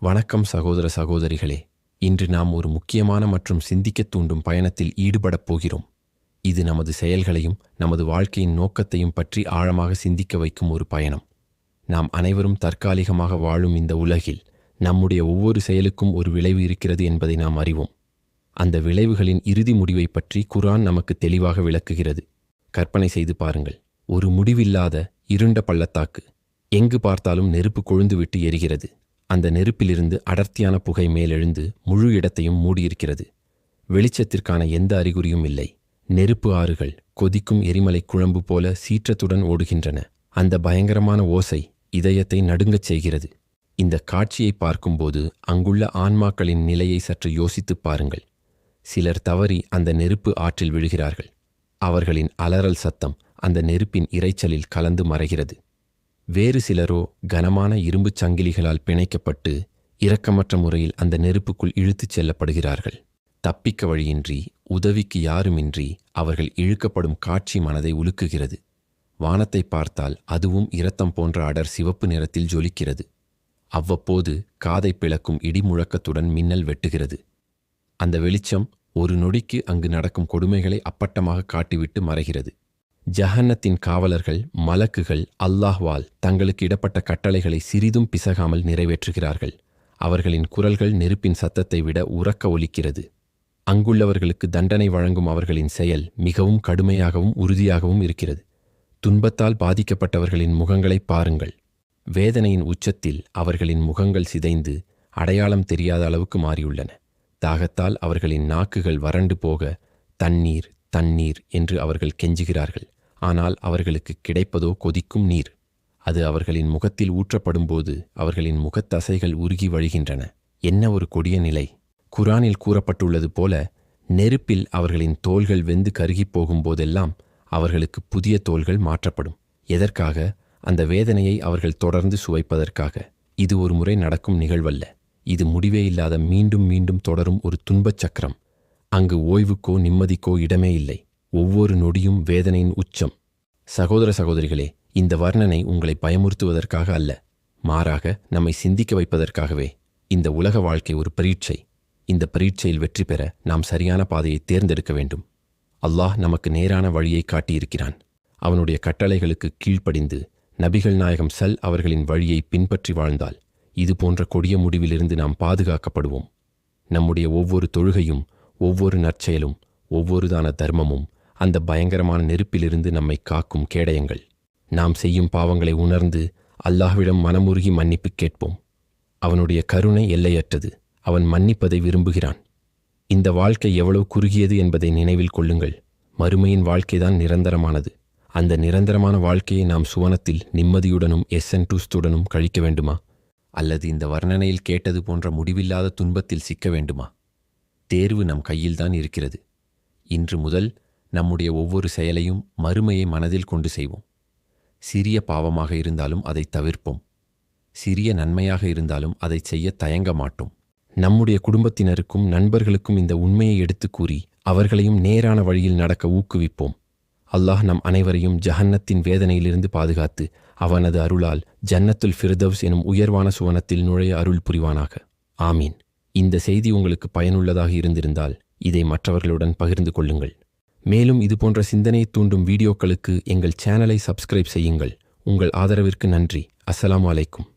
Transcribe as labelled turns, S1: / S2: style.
S1: வணக்கம் சகோதர சகோதரிகளே. இன்று நாம் ஒரு முக்கியமான மற்றும் சிந்திக்கத் தூண்டும் பயணத்தில் ஈடுபடப் போகிறோம். இது நமது செயல்களையும் நமது வாழ்க்கையின் நோக்கத்தையும் பற்றி ஆழமாக சிந்திக்க வைக்கும் ஒரு பயணம். நாம் அனைவரும் தற்காலிகமாக வாழும் இந்த உலகில் நம்முடைய ஒவ்வொரு செயலுக்கும் ஒரு விளைவு இருக்கிறது என்பதை நாம் அறிவோம். அந்த விளைவுகளின் இறுதி முடிவை பற்றி குரான் நமக்கு தெளிவாக விளக்குகிறது. கற்பனை செய்து பாருங்கள். ஒரு முடிவில்லாத இருண்ட பள்ளத்தாக்கு. எங்கு பார்த்தாலும் நெருப்பு கொழுந்துவிட்டு எரிகிறது. அந்த நெருப்பிலிருந்து அடர்த்தியான புகை மேலெழுந்து முழு இடத்தையும் மூடியிருக்கிறது. வெளிச்சத்திற்கான எந்த அறிகுறியும் இல்லை. நெருப்பு ஆறுகள் கொதிக்கும் எரிமலை குழம்பு போல சீற்றத்துடன் ஓடுகின்றன. அந்த பயங்கரமான ஓசை இதயத்தை நடுங்கச் செய்கிறது. இந்த காட்சியை பார்க்கும்போது அங்குள்ள ஆன்மாக்களின் நிலையை சற்று யோசித்துப் பாருங்கள். சிலர் தவறி அந்த நெருப்பு ஆற்றில் விழுகிறார்கள். அவர்களின் அலறல் சத்தம் அந்த நெருப்பின் இரைச்சலில் கலந்து மறைகிறது. வேறு சிலரோ கனமான இரும்புச் சங்கிலிகளால் பிணைக்கப்பட்டு இரக்கமற்ற முறையில் அந்த நெருப்புக்குள் இழுத்துச் செல்லப்படுகிறார்கள். தப்பிக்க வழியின்றி உதவிக்கு யாருமின்றி அவர்கள் இழுக்கப்படும் காட்சி மனதை உலுக்குகிறது. வானத்தை பார்த்தால் அதுவும் இரத்தம் போன்ற அடர் சிவப்பு நிறத்தில் ஜொலிக்கிறது. அவ்வப்போது காதை பிளக்கும் இடி முழக்கத்துடன் மின்னல் வெட்டுகிறது. அந்த வெளிச்சம் ஒரு நொடிக்கு அங்கு நடக்கும் கொடுமைகளை அப்பட்டமாக காட்டிவிட்டு மறைகிறது. ஜஹன்னத்தின் காவலர்கள் மலக்குகள் அல்லாஹ்வால் தங்களுக்கு இடப்பட்ட கட்டளைகளை சிறிதும் பிசகாமல் நிறைவேற்றுகிறார்கள். அவர்களின் குரல்கள் நெருப்பின் சத்தத்தை விட உறக்க ஒலிக்கிறது. அங்குள்ளவர்களுக்கு தண்டனை வழங்கும் அவர்களின் செயல் மிகவும் கடுமையாகவும் உறுதியாகவும் இருக்கிறது. துன்பத்தால் பாதிக்கப்பட்டவர்களின் முகங்களை பாருங்கள். வேதனையின் உச்சத்தில் அவர்களின் முகங்கள் சிதைந்து அடையாளம் தெரியாத அளவுக்கு மாறியுள்ளன. தாகத்தால் அவர்களின் நாக்குகள் வறண்டு போக தண்ணீர் தண்ணீர் என்று அவர்கள் கெஞ்சுகிறார்கள். ஆனால் அவர்களுக்கு கிடைப்பதோ கொதிக்கும் நீர். அது அவர்களின் முகத்தில் ஊற்றப்படும்போது அவர்களின் முகத்தசைகள் உருகி வழிகின்றன. என்ன ஒரு கொடிய நிலை. குரானில் கூறப்பட்டுள்ளது போல நெருப்பில் அவர்களின் தோள்கள் வெந்து கருகிப் போகும்போதெல்லாம் அவர்களுக்கு புதிய தோள்கள் மாற்றப்படும். எதற்காக? அந்த வேதனையை அவர்கள் தொடர்ந்து சுவைப்பதற்காக. இது ஒரு முறை நடக்கும் நிகழ்வல்ல. இது முடிவே இல்லாத மீண்டும் மீண்டும் தொடரும் ஒரு துன்பச் சக்கரம். அங்கு ஓய்வுக்கோ நிம்மதிக்கோ இடமே இல்லை. ஒவ்வொரு நொடியும் வேதனையின் உச்சம். சகோதர சகோதரிகளே இந்த வர்ணனை உங்களை பயமுறுத்துவதற்காக அல்ல மாறாக நம்மை சிந்திக்க வைப்பதற்காகவே. இந்த உலக வாழ்க்கை ஒரு பரீட்சை. இந்த பரீட்சையில் வெற்றி பெற நாம் சரியான பாதையை தேர்ந்தெடுக்க வேண்டும். அல்லாஹ் நமக்கு நேரான வழியை காட்டியிருக்கிறான். அவனுடைய கட்டளைகளுக்கு கீழ்ப்படிந்து நபிகள் நாயகம் சல் அவர்களின் வழியை பின்பற்றி வாழ்ந்தால் இது போன்ற கொடிய முடிவிலிருந்து நாம் பாதுகாக்கப்படுவோம். நம்முடைய ஒவ்வொரு தொழுகையும் ஒவ்வொரு நற்செயலும் ஒவ்வொருதான தர்மமும் அந்த பயங்கரமான நெருப்பிலிருந்து நம்மை காக்கும் கேடயங்கள். நாம் செய்யும் பாவங்களை உணர்ந்து அல்லாஹ்விடம் மனமுருகி மன்னிப்பு கேட்போம். அவனுடைய கருணை எல்லையற்றது. அவன் மன்னிப்பதை விரும்புகிறான். இந்த வாழ்க்கை எவ்வளவு குறுகியது என்பதை நினைவில் கொள்ளுங்கள். மறுமையின் வாழ்க்கைதான் நிரந்தரமானது. அந்த நிரந்தரமான வாழ்க்கையை நாம் சுவனத்தில் நிம்மதியுடனும் எஸ்என்டூஸ்துடனும் கழிக்க வேண்டுமா? அல்லது இந்த வர்ணனையில் கேட்டது போன்ற முடிவில்லாத துன்பத்தில் சிக்க வேண்டுமா? தேர்வு நம் கையில்தான் இருக்கிறது. இன்று முதல் நம்முடைய ஒவ்வொரு செயலையும் மறுமையை மனதில் கொண்டு செய்வோம். சிறிய பாவமாக இருந்தாலும் அதை தவிர்ப்போம். சிறிய நன்மையாக இருந்தாலும் அதை செய்ய தயங்க மாட்டோம். நம்முடைய குடும்பத்தினருக்கும் நண்பர்களுக்கும் இந்த உண்மையை எடுத்துக் கூறி அவர்களையும் நேரான வழியில் நடக்க ஊக்குவிப்போம். அல்லாஹ் நம் அனைவரையும் ஜஹன்னத்தின் வேதனையிலிருந்து பாதுகாத்து அவனது அருளால் ஜன்னத்துல் ஃபிர்தவ்ஸ் எனும் உயர்வான சுவனத்தில் நுழைய அருள் புரிவானாக. ஆமீன். இந்த செய்தி உங்களுக்கு பயனுள்ளதாக இருந்திருந்தால் இதை மற்றவர்களுடன் பகிர்ந்து கொள்ளுங்கள். மேலும் இதுபோன்ற சிந்தனை தூண்டும் வீடியோக்களுக்கு எங்கள் சேனலை சப்ஸ்கிரைப் செய்யுங்கள். உங்கள் ஆதரவிற்கு நன்றி. அஸ்ஸலாமு அலைக்கும்.